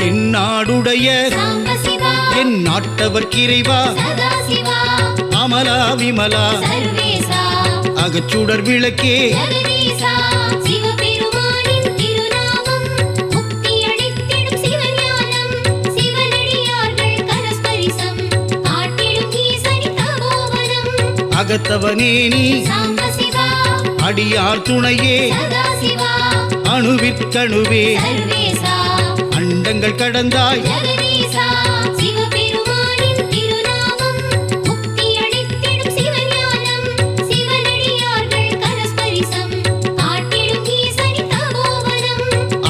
தென்னாடுடைய என் நாட்டவர் கிரைவா. அமலா விமலா. அகச்சுடர் விளக்கே. அகத்தவனே நீ. அடியார் துணையே. அணுவிற்கணுவே வருடங்கள் கடந்தாய்.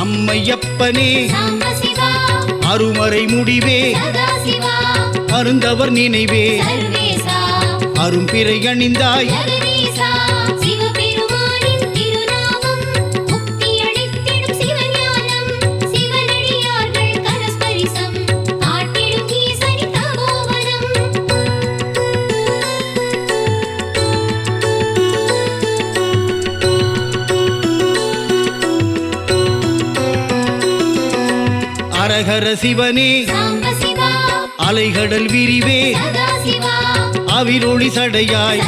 அம்மையப்பனே அருமறை முடிவே. அருந்தவர் நினைவே. அரும்பிறை அணிந்தாய். ஹரஹர சிவனே. அலைகடல் விரிவே. அவிரொளி சடையாய்.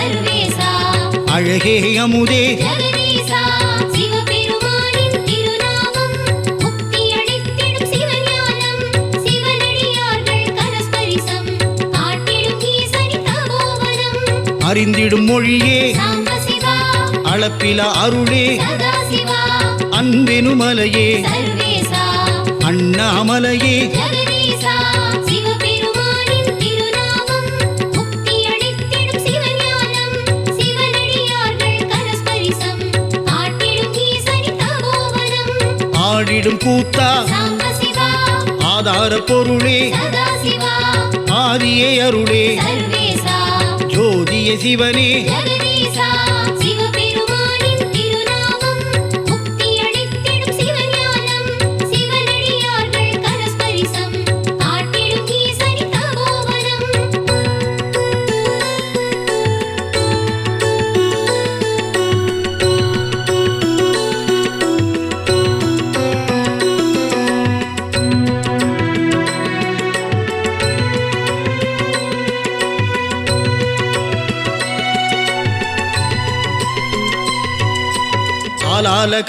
அழகே அமுதே. அறிந்திடும் மொழியே. அளப்பிலா அருளே. அன்பெனுமலையே. அண்ணாமலையே. ஆடிடும் கூத்தா. ஆதார பொருளே ஆதியே அருளே. ஜோதிய சிவனே.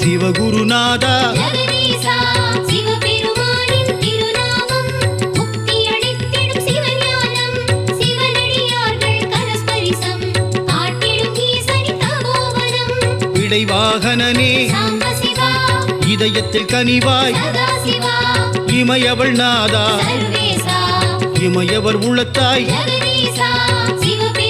சிவகுருநாதா. வாகனனே இதயத்தில் கனிவாய். இமையவள் நாதா. இமையவர் உளத்தாய் சிவபே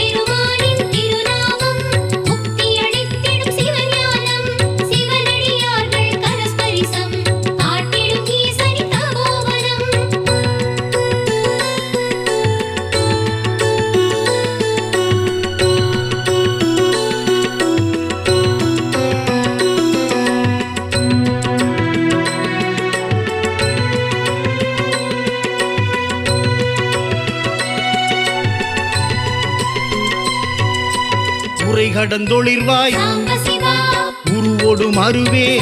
கடந்தொளிர்வாய் உருவோடு மறுவே.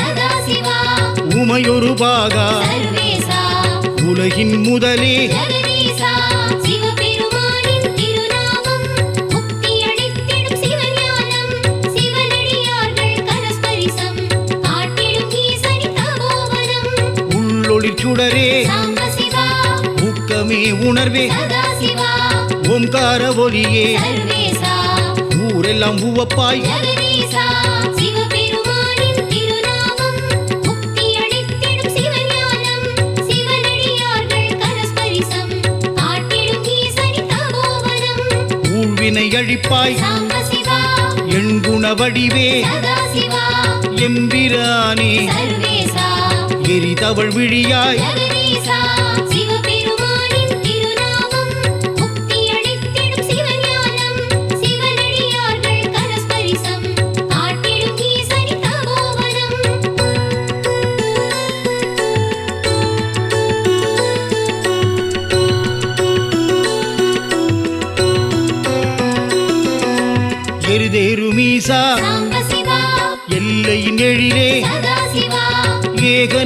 உமையொரு பாகா. உலகின் முதலே. சுடரே. ஊக்கமே உணர்வே. ஓம்கார ஒலியே. எல்லாம் உவப்பாய். ஊழ்வினை அழிப்பாய். எண்குண வடிவே எம்பிரானே. எரிதவள் விழியாய்.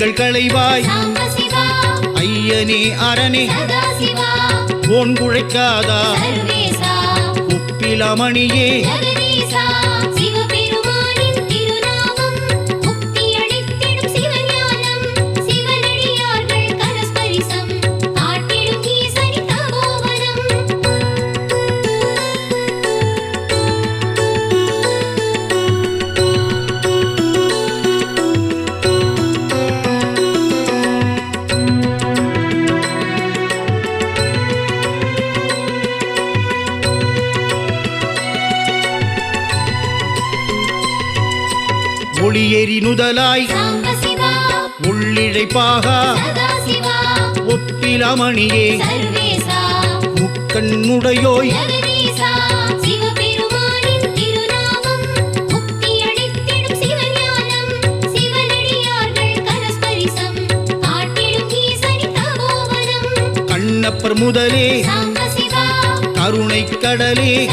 எங்கள் களைவாய் ஐயனே அரணே. ஓன் குழைக்காதா. உப்பிலமணியே ஒளியெறி நுதலாய் உள்ளிழைப்பாக. ஒப்பிலமணியே. முக்கண்ணுடையோய் கண்ணப்பர் முதலே. கருணை கடலே.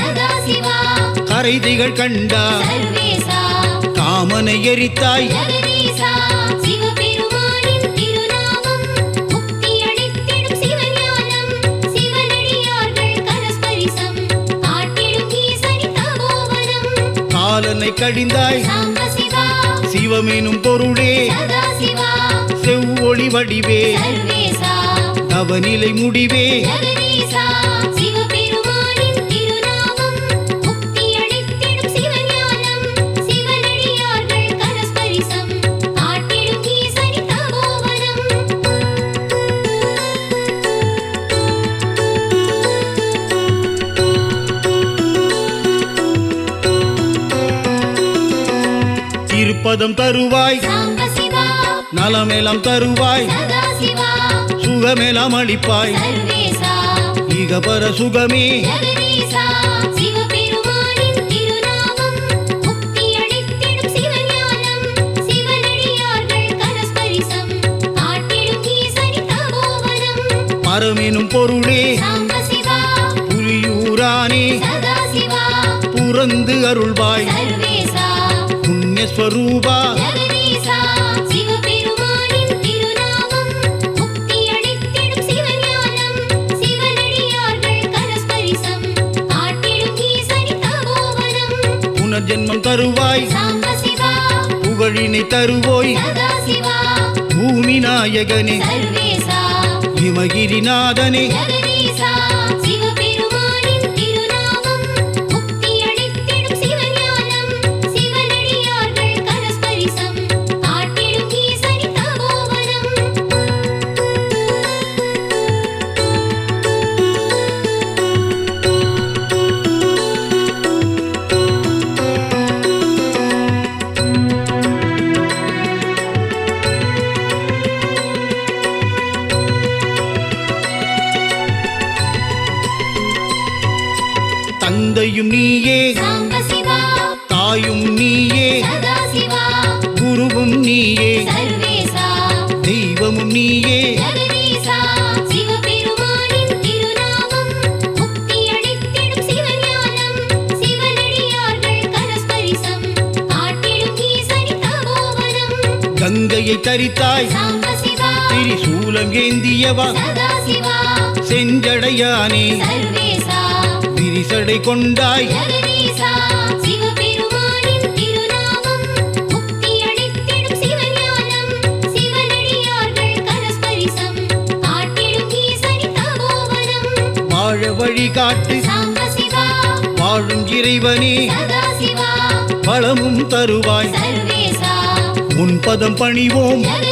கரை திகழ் கண்டா. ராமனை எரித்தாய். காலனை கடிந்தாய். சிவமெனும் பொருளே. செவ்வொளி வடிவே. தவநிலை முடிவே. பதம் தருவாய். நலமெல்லாம் தருவாய். சுகமெல்லாம் அளிப்பாய். இகபர சுகமே. மரமெனும் பொருளே. புலியூரானே. புறந்து அருள்வாய். ஸ்வரூபா புனர்ஜென்மம் தருவாய் புகழினை தருவோய் பூமி நாயகனே இமகிரிநாதனே தந்தையும் நீயே. தாயும் நீயே. குருவும் நீயே. தெய்வமும் நீயே. கங்கையை தரித்தாய். திரிசூலம் ஏந்தியவா. செஞ்சடையானே. விரிசடை கொண்டாய். வாழ வழி காட்டு. சாம்ப சிவா வாழும் இறைவனே. வளமும் தருவாய். சர்வேசா. முன்பதம் பணிவோம்.